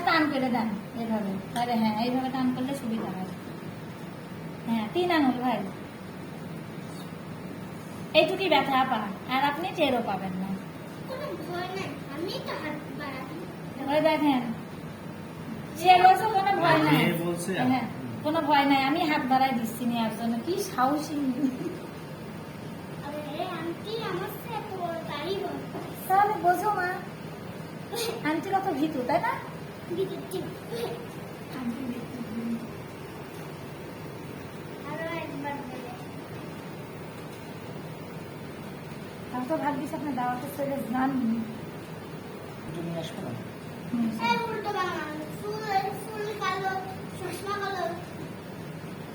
টান করে দেন এইভাবে তাহলে হ্যাঁ এইভাবে টান করলে সুবিধা হয়। হ্যাঁ তিন আঙুল ভাই। এইটুকুই ব্যথা আপা আর আপনি টেরও পাবেন না। কোনো ভয় নাই আমি হাত বাড়াই ওই দেখেন সে বলছে কোনো ভয় নাই। মেয়ে বলছে আর- হ্যাঁ কোনো ভয় নাই আমি হাত বাড়াই দিচ্ছি জন্য কি সাহসী। আন্টি তাহলে বোঝো মা আন্টিরা তো ভীতু তাই না? আমি তো ভাবছিস আপনার দাওয়াতে ছেড়ে জান নিয়ে আসব না?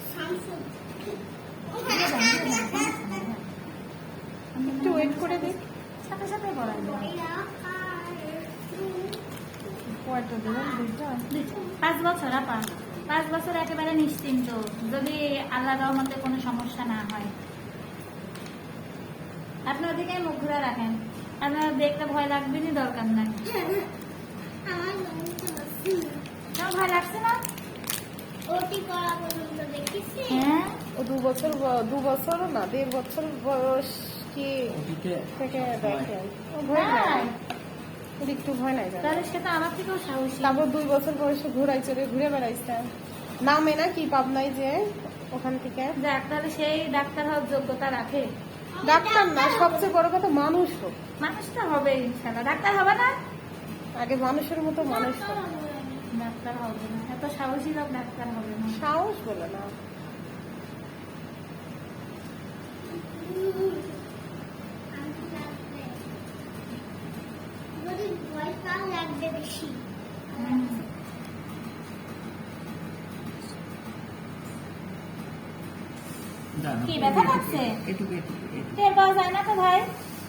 শামসুন একটু ওয়েট করে দিই কয়টা দেবেন দুইটা পাঁচ বছর আপা। পাঁচ বছর একেবারে নিশ্চিন্ত যদি আল্লাহ রহমতে কোনো সমস্যা না হয়। আপনি ওদিকে মুখ ঘুরে রাখেন। আপনার দেখতে ভয় লাগবেনই দরকার নাই। ভয় লাগছে না? ওটি করা পর্যন্ত দেখেছি হ্যাঁ? ও দু বছর দু বছর না দেড় বছর বয়স কি থেকে দেখেন ভয় নাই। তাই? একটু ভয় নাই তাহলে সেটা আমার থেকেও সাহসী। তারপর দুই বছর বয়সে ঘুরাই চড়ে ঘুরে বেড়াইছে। নামে না কি পাবনাই যে ওখান থেকে। তাহলে সেই ডাক্তার হওয়ার যোগ্যতা রাখে। ডাক্তার না সবচেয়ে বড় কথা মানুষ হোক। মানুষ তো হবে ইনশাল্লাহ ডাক্তার হবে না? আগে মানুষের মতো মানুষ ডাক্তার হবে না। এত সাহসী লোক ডাক্তার হবে না। সাহস বলে না যদি পাও লাগবে বেশি। কি ব্যথা লাগছে? এটুকু এটুকু এটুকু টের পাওয়া যায় না তো ভাই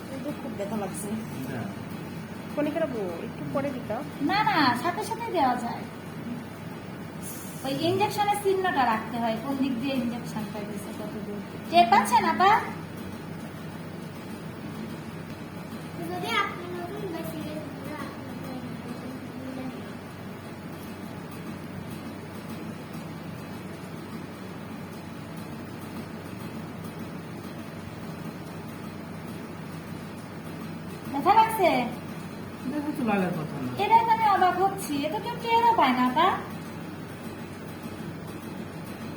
কিন্তু খুব ব্যথা লাগছে যা। একটু পরে দিতা না না সাথে সাথে দেওয়া যায় ওই ইঞ্জেকশনের চিহ্নটা রাখতে হয় কোন দিক দিয়ে ইঞ্জেকশনটা দিচ্ছে কত টের পাচ্ছেন আপা যদি আপনি ব্যথা লাগছে দেখো তো লাগার কথা না। এটাই আমি অবাক হচ্ছি। এটা কেউ টেরও পায় না আপা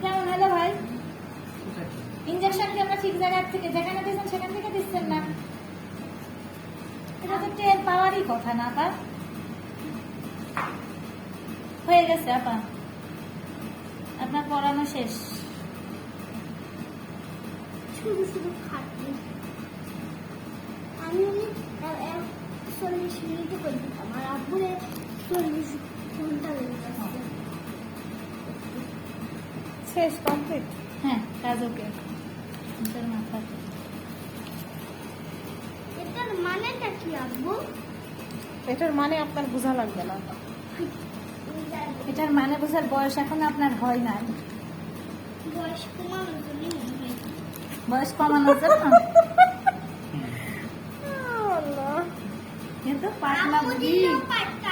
কেমন হলো ভাই? ইঞ্জেকশন কি? আমরা ঠিক জায়গা থেকে যেখানে দিচ্ছেন সেখান থেকে দিচ্ছেন না? এটা তো টের পাওয়ারই কথা না আপা হয়ে গেছে আপা। আপনার পড়ানো শেষ। শুধু শুধু খাটনি। আমি আর আব্বুরে চল্লিশ ঘণ্টা লেগে শেষ কমপ্লিট? হ্যাঁ কাজ ওকে। তোর মাথা। এটার মানেটা কি আব্বু? এটার মানে আপনার বোঝা লাগবে না। এটার মানে বোঝার বয়স এখন আপনার হয় নাই। বয়স কমানোর মনে হয়। বয়স কমানোর জন্য? কিন্তু পাতলা পারতা